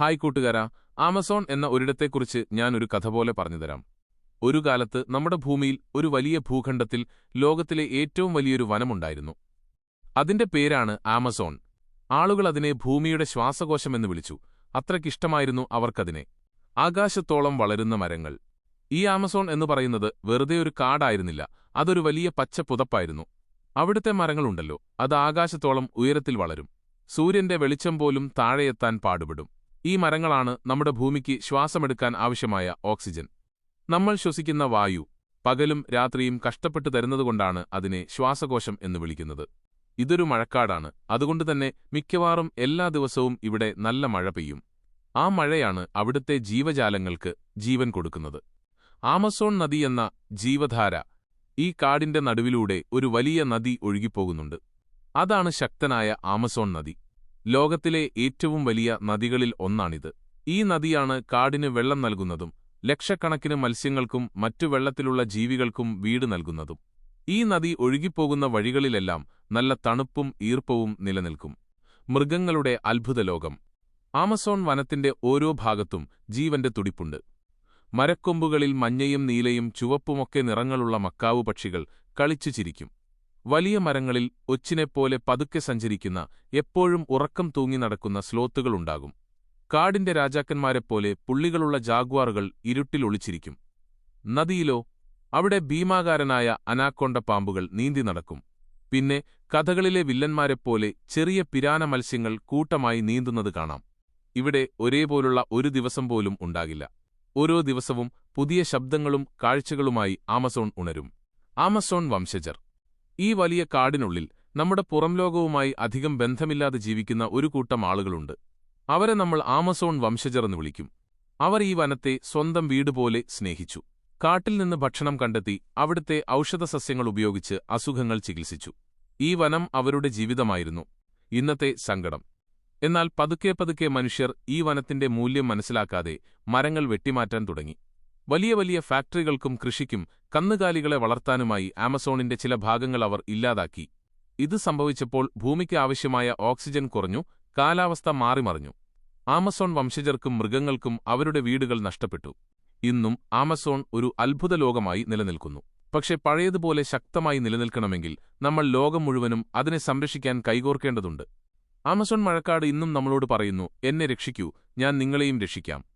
Hi കൂട്ടുകാരാ Amazon എന്ന ഒരിടത്തെക്കുറിച്ച് ഞാൻ ഒരു കഥ പോലെ പറഞ്ഞുതരാം. ഒരു കാലത്ത് നമ്മുടെ ഭൂമിയിൽ ഒരു വലിയ ഭൂഖണ്ഡത്തിൽ ലോകത്തിലെ ഏറ്റവും വലിയൊരു വനമുണ്ടായിരുന്നു. അതിന്റെ പേരാണ് ആമസോൺ. ആളുകൾ അതിനെ ഭൂമിയുടെ ശ്വാസകോശമെന്ന് വിളിച്ചു. അത്രയ്ക്കിഷ്ടമായിരുന്നു അവർക്കതിനെ. ആകാശത്തോളം വളരുന്ന മരങ്ങൾ. ഈ ആമസോൺ എന്ന് പറയുന്നത് വെറുതെ ഒരു കാടായിരുന്നില്ല അതൊരു വലിയ പച്ച പുതപ്പായിരുന്നു. അവിടുത്തെ മരങ്ങളുണ്ടല്ലോ അത് ആകാശത്തോളം ഉയരത്തിൽ വളരും. സൂര്യന്റെ വെളിച്ചം പോലും താഴെയെത്താൻ പാടുപെടും. ഈ മരങ്ങളാണ് നമ്മുടെ ഭൂമിക്ക് ശ്വാസമെടുക്കാൻ ആവശ്യമായ ഓക്സിജൻ. നമ്മൾ ശ്വസിക്കുന്ന വായു പകലും രാത്രിയും കഷ്ടപ്പെട്ടു തരുന്നതുകൊണ്ടാണ് അതിനെ ശ്വാസകോശം എന്ന് വിളിക്കുന്നത്. ഇതൊരു മഴക്കാടാണ്. അതുകൊണ്ടുതന്നെ മിക്കവാറും എല്ലാ ദിവസവും ഇവിടെ നല്ല മഴ പെയ്യും. ആ മഴയാണ് അവിടുത്തെ ജീവജാലങ്ങൾക്ക് ജീവൻ കൊടുക്കുന്നത്. ആമസോൺ നദി എന്ന ജീവധാര ഈ കാടിന്റെ നടുവിലൂടെ ഒരു വലിയ നദി ഒഴുകിപ്പോകുന്നുണ്ട്. അതാണ് ശക്തനായ ആമസോൺ നദി. ലോകത്തിലെ ഏറ്റവും വലിയ നദികളിൽ ഒന്നാണിത്. ഈ നദിയാണ് കാടിന് വെള്ളം നൽകുന്നതും ലക്ഷക്കണക്കിന് മത്സ്യങ്ങൾക്കും മറ്റു വെള്ളത്തിലുള്ള ജീവികൾക്കും വീട് നൽകുന്നതും. ഈ നദി ഒഴുകിപ്പോകുന്ന വഴികളിലെല്ലാം നല്ല തണുപ്പും ഈർപ്പവും നിലനിൽക്കും. മൃഗങ്ങളുടെ അത്ഭുതലോകം. ആമസോൺ വനത്തിന്റെ ഓരോ ഭാഗത്തും ജീവന്റെ തുടിപ്പുണ്ട്. മരക്കൊമ്പുകളിൽ മഞ്ഞയും നീലയും ചുവപ്പുമൊക്കെ നിറങ്ങളുള്ള മക്കാവു പക്ഷികൾ കളിച്ചു ചിരിക്കും. വലിയ മരങ്ങളിൽ ഒച്ചിനെപ്പോലെ പതുക്കെ സഞ്ചരിക്കുന്ന എപ്പോഴും ഉറക്കം തൂങ്ങി നടക്കുന്ന സ്ലോത്തുകളുണ്ടാകും കാടിന്റെ രാജാക്കന്മാരെപ്പോലെ പുള്ളികളുള്ള ജാഗ്വാറുകൾ ഇരുട്ടിൽ ഒളിച്ചിരിക്കും. നദിയിലോ അവിടെ ഭീമാകാരനായ അനാക്കൊണ്ട പാമ്പുകൾ നീന്തി നടക്കും. പിന്നെ കഥകളിലെ വില്ലന്മാരെപ്പോലെ ചെറിയ പിരാന മത്സ്യങ്ങൾ കൂട്ടമായി നീന്തുന്നത് കാണാം. ഇവിടെ ഒരേപോലുള്ള ഒരു ദിവസം പോലും ഉണ്ടാകില്ല. ഓരോ ദിവസവും പുതിയ ശബ്ദങ്ങളും കാഴ്ചകളുമായി ആമസോൺ ഉണരും. ആമസോൺ വംശജർ. ഈ വലിയ കാടിനുള്ളിൽ നമ്മുടെ പുറംലോകവുമായി അധികം ബന്ധമില്ലാതെ ജീവിക്കുന്ന ഒരു കൂട്ടം ആളുകളുണ്ട്. അവരെ നമ്മൾ ആമസോൺ വംശജർ എന്ന് വിളിക്കും. അവർ ഈ വനത്തെ സ്വന്തം വീട് പോലെ സ്നേഹിച്ചു. കാട്ടിൽ നിന്ന് ഭക്ഷണം കണ്ടെത്തി അവിടുത്തെ ഔഷധസസ്യങ്ങൾ ഉപയോഗിച്ച് അസുഖങ്ങൾ ചികിത്സിച്ചു. ഈ വനം അവരുടെ ജീവിതമായിരുന്നു. ഇന്നത്തെ സങ്കടം. എന്നാൽ പതുക്കെ പതുക്കെ മനുഷ്യർ ഈ വനത്തിന്റെ മൂല്യം മനസ്സിലാക്കാതെ മരങ്ങൾ വെട്ടിമാറ്റാൻ തുടങ്ങി. വലിയ വലിയ ഫാക്ടറികൾക്കും കൃഷിക്കും കന്നുകാലികളെ വളർത്താനുമായി ആമസോണിന്റെ ചില ഭാഗങ്ങൾ അവർ ഇല്ലാതാക്കി. ഇത് സംഭവിച്ചപ്പോൾ ഭൂമിക്ക് ആവശ്യമായ ഓക്സിജൻ കുറഞ്ഞു കാലാവസ്ഥ മാറിമറിഞ്ഞു. ആമസോൺ വംശജർക്കും മൃഗങ്ങൾക്കും അവരുടെ വീടുകൾ നഷ്ടപ്പെട്ടു. ഇന്നും ആമസോൺ ഒരു അത്ഭുത ലോകമായി നിലനിൽക്കുന്നു. പക്ഷേ പഴയതുപോലെ ശക്തമായി നിലനിൽക്കണമെങ്കിൽ നമ്മൾ ലോകം മുഴുവനും അതിനെ സംരക്ഷിക്കാൻ കൈകോർക്കേണ്ടതുണ്ട്. ആമസോൺ മഴക്കാട് ഇന്നും നമ്മളോട് പറയുന്നു എന്നെ രക്ഷിക്കൂ ഞാൻ നിങ്ങളെയും രക്ഷിക്കാം.